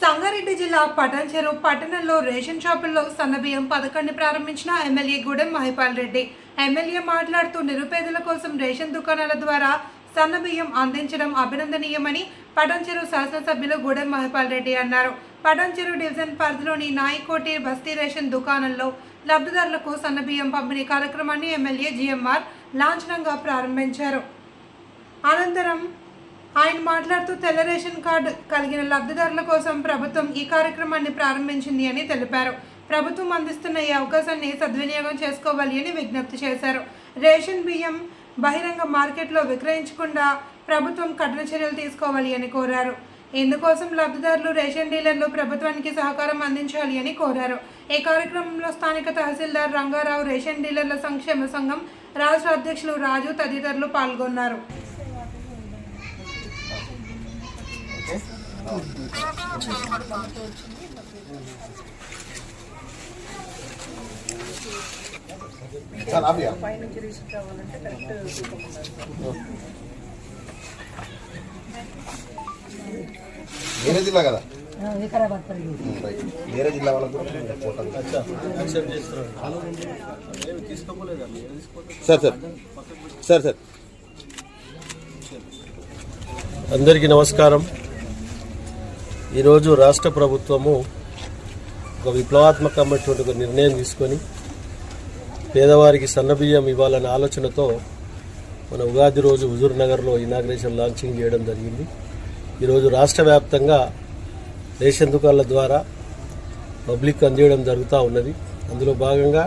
సంగారెడ్డి జిల్లా పటాన్చెరు పట్టణంలో రేషన్ షాపుల్లో సన్నబియ్యం పథకాన్ని ప్రారంభించిన ఎమ్మెల్యే గూడెం మహిపాల్ రెడ్డి. ఎమ్మెల్యే మాట్లాడుతూ నిరుపేదల కోసం రేషన్ దుకాణాల ద్వారా సన్నబియ్యం అందించడం అభినందనీయమని పటాన్చెరు శాసనసభ్యులు గూడెం మహిపాల్ రెడ్డి అన్నారు. పటాన్చెరు డివిజన్ పరిధిలోని నాయకోటి బస్తీ రేషన్ దుకాణంలో లబ్ధిదారులకు సన్నబియ్యం పంపిణీ కార్యక్రమాన్ని ఎమ్మెల్యే జిఎంఆర్ లాంఛనంగా ప్రారంభించారు. అనంతరం ఆయన మాట్లాడుతూ తెల్ల రేషన్ కార్డు కలిగిన లబ్ధిదారుల కోసం ప్రభుత్వం ఈ కార్యక్రమాన్ని ప్రారంభించింది అని తెలిపారు. ప్రభుత్వం అందిస్తున్న ఈ అవకాశాన్ని సద్వినియోగం చేసుకోవాలి అని విజ్ఞప్తి చేశారు. రేషన్ బియ్యం బహిరంగ మార్కెట్లో విక్రయించకుండా ప్రభుత్వం కఠిన చర్యలు తీసుకోవాలి అని కోరారు. ఇందుకోసం లబ్ధిదారులు రేషన్ డీలర్లు ప్రభుత్వానికి సహకారం అందించాలి అని కోరారు. ఈ కార్యక్రమంలో స్థానిక తహసీల్దార్ రంగారావు రేషన్ డీలర్ల సంక్షేమ సంఘం రాష్ట్ర అధ్యక్షులు రాజు తదితరులు పాల్గొన్నారు. పైనుంచి కావాలంటే కరెక్ట్ వేరే జిల్లా కదా. వేరే జిల్లా వాళ్ళకు. Sir sir sir. సార్. అందరికీ నమస్కారం. ఈరోజు రాష్ట్ర ప్రభుత్వము ఒక విప్లవాత్మకమైనటువంటి ఒక నిర్ణయం తీసుకొని పేదవారికి సన్నబియ్యం ఇవ్వాలనే ఆలోచనతో మన ఉగాది రోజు హుజూర్ నగర్లో ఇనాగ్రేషన్ లాంచింగ్ చేయడం జరిగింది. ఈరోజు రాష్ట్ర వ్యాప్తంగా రేషన్ దుకాణాల ద్వారా పబ్లిక్ అందియడం జరుగుతూ ఉన్నది. అందులో భాగంగా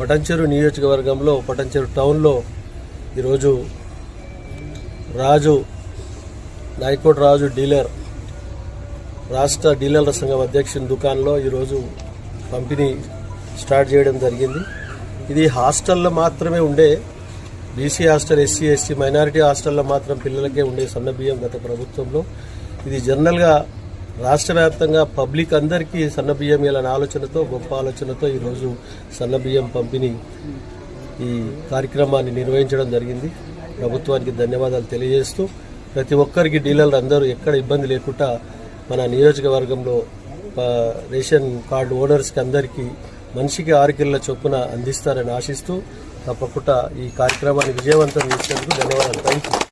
పటంచెరు నియోజకవర్గంలో పటంచెరు టౌన్లో ఈరోజు రాజు నాయకోట్ రాజు డీలర్ రాష్ట్ర డీలర్ల సంఘం అధ్యక్షుని దుకాణంలో ఈరోజు పంపిణీ స్టార్ట్ చేయడం జరిగింది. ఇది హాస్టల్లో మాత్రమే ఉండే BC hostel SC SC minority హాస్టల్లో మాత్రం పిల్లలకే ఉండే సన్న బియ్యం గత ప్రభుత్వంలో. ఇది జనరల్గా రాష్ట్ర వ్యాప్తంగా పబ్లిక్ అందరికీ సన్న బియ్యం ఇలాంటి ఆలోచనతో గొప్ప ఆలోచనతో ఈరోజు సన్న బియ్యం పంపిణీ ఈ కార్యక్రమాన్ని నిర్వహించడం జరిగింది. ప్రభుత్వానికి ధన్యవాదాలు తెలియజేస్తూ ప్రతి ఒక్కరికి డీలర్లు అందరూ ఎక్కడ ఇబ్బంది లేకుండా మన నియోజకవర్గంలో రేషన్ కార్డు ఓనర్స్కి అందరికీ మనిషికి ఆరు కిలోల చొప్పున అందిస్తారని ఆశిస్తూ తప్పకుండా ఈ కార్యక్రమాన్ని విజయవంతం చేసినందుకు ధన్యవాదాలు. Thank you